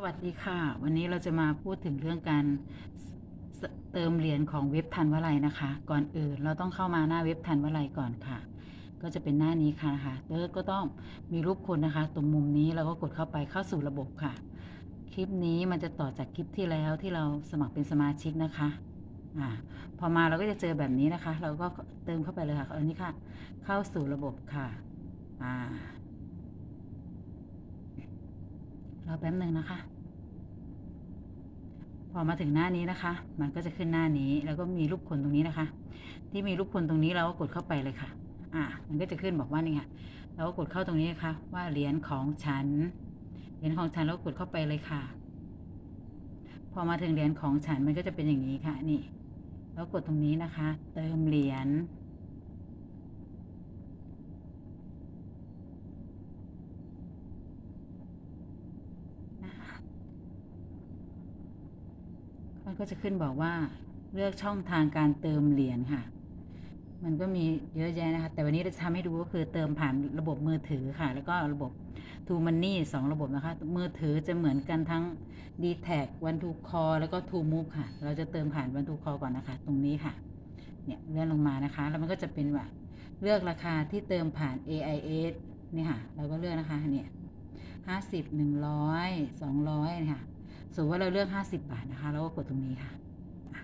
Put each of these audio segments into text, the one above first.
สวัสดีค่ะ วันนี้เราจะมาพูดถึงเรื่องการเติมเหรียญของเว็บทันวลัยนะคะ ก่อนอื่นเราต้องเข้ามาหน้าเว็บทันวลัยก่อนค่ะ ก็จะเป็นหน้านี้ค่ะนะคะแล้วก็ต้องมีรูปคนนะคะ ตรงมุมนี้เราก็กดเข้าไปเข้าสู่ระบบค่ะ คลิปนี้มันจะต่อจากคลิปที่แล้วที่เราสมัครเป็นสมาชิกนะคะอ่าพอมาเราก็จะเจอแบบนี้นะคะ เราก็เติมเข้าไปเลยค่ะอันนี้ค่ะ เข้าสู่ระบบค่ะอ่า รอแป๊บหนึ่งนะคะ พอมาถึงหน้านี้นะคะ มันก็จะขึ้นหน้านี้ แล้วก็มีรูปคนตรงนี้นะคะ ที่มีรูปคนตรงนี้เราก็กดเข้าไปเลยค่ะ อ่า มันก็จะขึ้นบอกว่านี่ค่ะ เราก็กดเข้าตรงนี้นะคะ ว่าเหรียญของฉัน เหรียญของฉันเราก็กดเข้าไปเลยค่ะ พอมาถึงเหรียญของฉันมันก็จะเป็นอย่างนี้ค่ะ นี่แล้วกดตรงนี้นะคะ เติมเหรียญ นะคะ มันก็จะขึ้นบอกว่าเลือกช่องทางการเติมเหรียญค่ะ มันก็มีเยอะแยะนะคะ แต่วันนี้เราจะทำให้ดูก็คือเติมผ่านระบบมือถือค่ะ แล้วก็ระบบ t ูมันนี่สองระบบนะคะ มือถือจะเหมือนกันทั้ง d t แท็กวันทูคอแล้วก็ t ูมูฟค่ะ เราจะเติมผ่านวันทูคอก่อนนะคะ ตรงนี้ค่ะ เนี่ยเลื่อนลงมานะคะ แล้วมันก็จะเป็นว่าเลือกราคาที่เติมผ่าน AIS นี่ค่ะ เราก็เลือกนะคะ เนี่ยห้าสิบหนึ่งร้อยสองร้อยเนี่ยค่ะ สมมติว่าเราเลือกห้าสิบบาทนะคะเราก็กดตรงนี้ค่ะอะ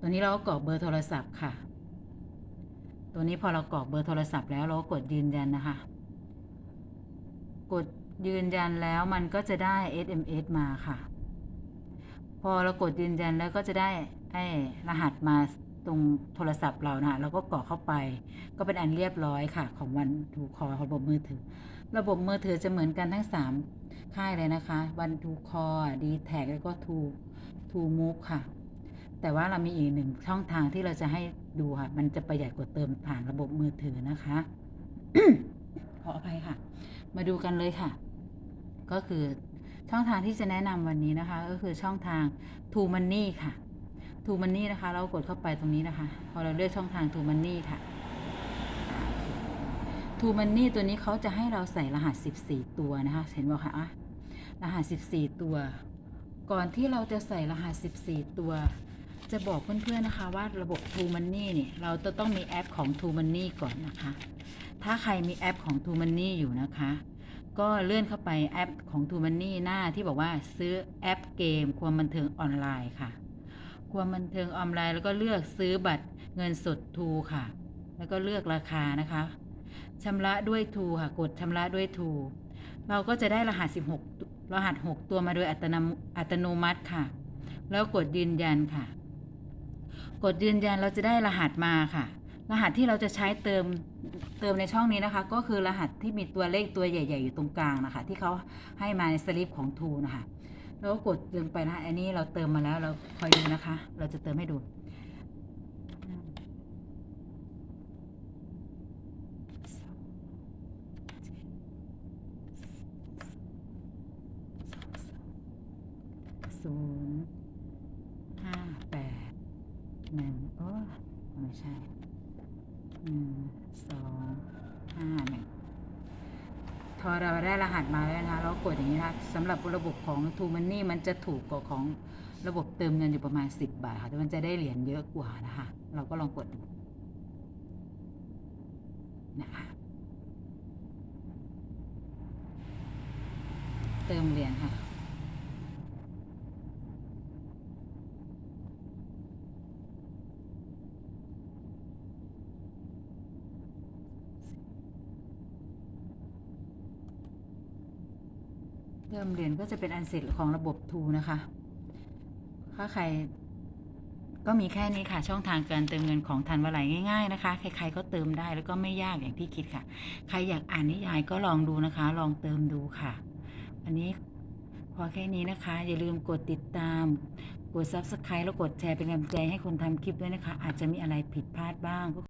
ตัวนี้เราก็กรอกเบอร์โทรศัพท์ค่ะ ตัวนี้พอเรากรอกเบอร์โทรศัพท์แล้วเราก็กดยืนยันนะคะ กดยืนยันแล้วมันก็จะได้ SMS มาค่ะ พอเรากดยืนยันแล้วก็จะได้ไอ้รหัสมา ตรงโทรศัพท์เรานะคะเราก็กรอกเข้าไป ก็เป็นอันเรียบร้อยค่ะของวันทูคอระบบมือถือ ระบบมือถือจะเหมือนกันทั้ง 3 ค่ายเลยนะคะ วันทูคอดีแท็กแล้วก็ทูทูมูฟค่ะ แต่ว่าเรามีอีกหนึ่งช่องทางที่เราจะให้ดูค่ะ มันจะประหยัดกว่าเติมผ่านระบบมือถือนะคะ ขออภัยค่ะ มาดูกันเลยค่ะ ก็คือช่องทางที่จะแนะนำวันนี้นะคะ ก็คือช่องทาง t ูมันนี่ค่ะ t ูมันนี่นะคะ เรากดเข้าไปตรงนี้นะคะ พอเราเลือกช่องทาง t ูมันนี่ค่ะทูมันนี่ตัวนี้เขาจะให้เราใส่รหัส 14 ตัวนะคะ เห็นบอกค่ะรหัส 14 ตัว ก่อนที่เราจะใส่รหัส 14 ตัว จะบอกเพื่อนๆนะคะว่าระบบ t ูมันนี่เนี่ยเราจะต้องมีแอปของ t ูมันนี่ก่อนนะคะ ถ้าใครมีแอปของ t ูมันนี่อยู่นะคะ ก็เลื่อนเข้าไปแอปของ t ูมันนี่หน้าที่บอกว่าซื้อแอปเกมความบันเทิงออนไลน์ค่ะ ความบันเทิงออนไลน์แล้วก็เลือกซื้อบัตรเงินสดทูค่ะ แล้วก็เลือกราคานะคะชำระด้วยทูค่ะ กดชำระด้วยทูเราก็จะได้รหัส 16 รหัส 6 ตัวมาโดยอัตโนอัตโนมัติค่ะ แล้วกดยืนยันค่ะ กดยืนยันเราจะได้รหัสมาค่ะ รหัสที่เราจะใช้เติมเติมในช่องนี้นะคะ ก็คือรหัสที่มีตัวเลขตัวใหญ่ ๆ อยู่ตรงกลางนะคะ ที่เขาให้มาในสลิปของทูนะคะ แล้วก็กดลงไปนะอันนี้เราเติมมาแล้วเราคอยดูนะคะ เราจะเติมให้ดูศูนย์ห้าแปดหนึ่งโอ้ไม่ใช่หนึ่งสอง พอเราได้รหัสมาแล้วนะคะเรากดอย่างนี้นะคะสำหรับระบบของ t ูมันนี่มันจะถูกกว่าของระบบเติมเงินอยู่ประมาณ 10 บาทค่ะแต่มันจะได้เหรียญเยอะกว่านะคะ เราก็ลองกดดูนะคะเติมเหรียญค่ะ เติมเรียญก็จะเป็นอันเสร็จของระบบทูนะคะ ถ้าใครก็มีแค่นี้ค่ะ ช่องทางการเติมเงินของทันวลัยง่ายๆนะคะ ใครๆก็เติมได้แล้วก็ไม่ยากอย่างที่คิดค่ะ ใครอยากอ่านนิยายก็ลองดูนะคะ ลองเติมดูค่ะอันนี้พอแค่นี้นะคะ อย่าลืมกดติดตาม กด subscribe แล้วกดแชร์เป็นกำลังใจให้คนทำคลิปด้วยนะคะ อาจจะมีอะไรผิดพลาดบ้าง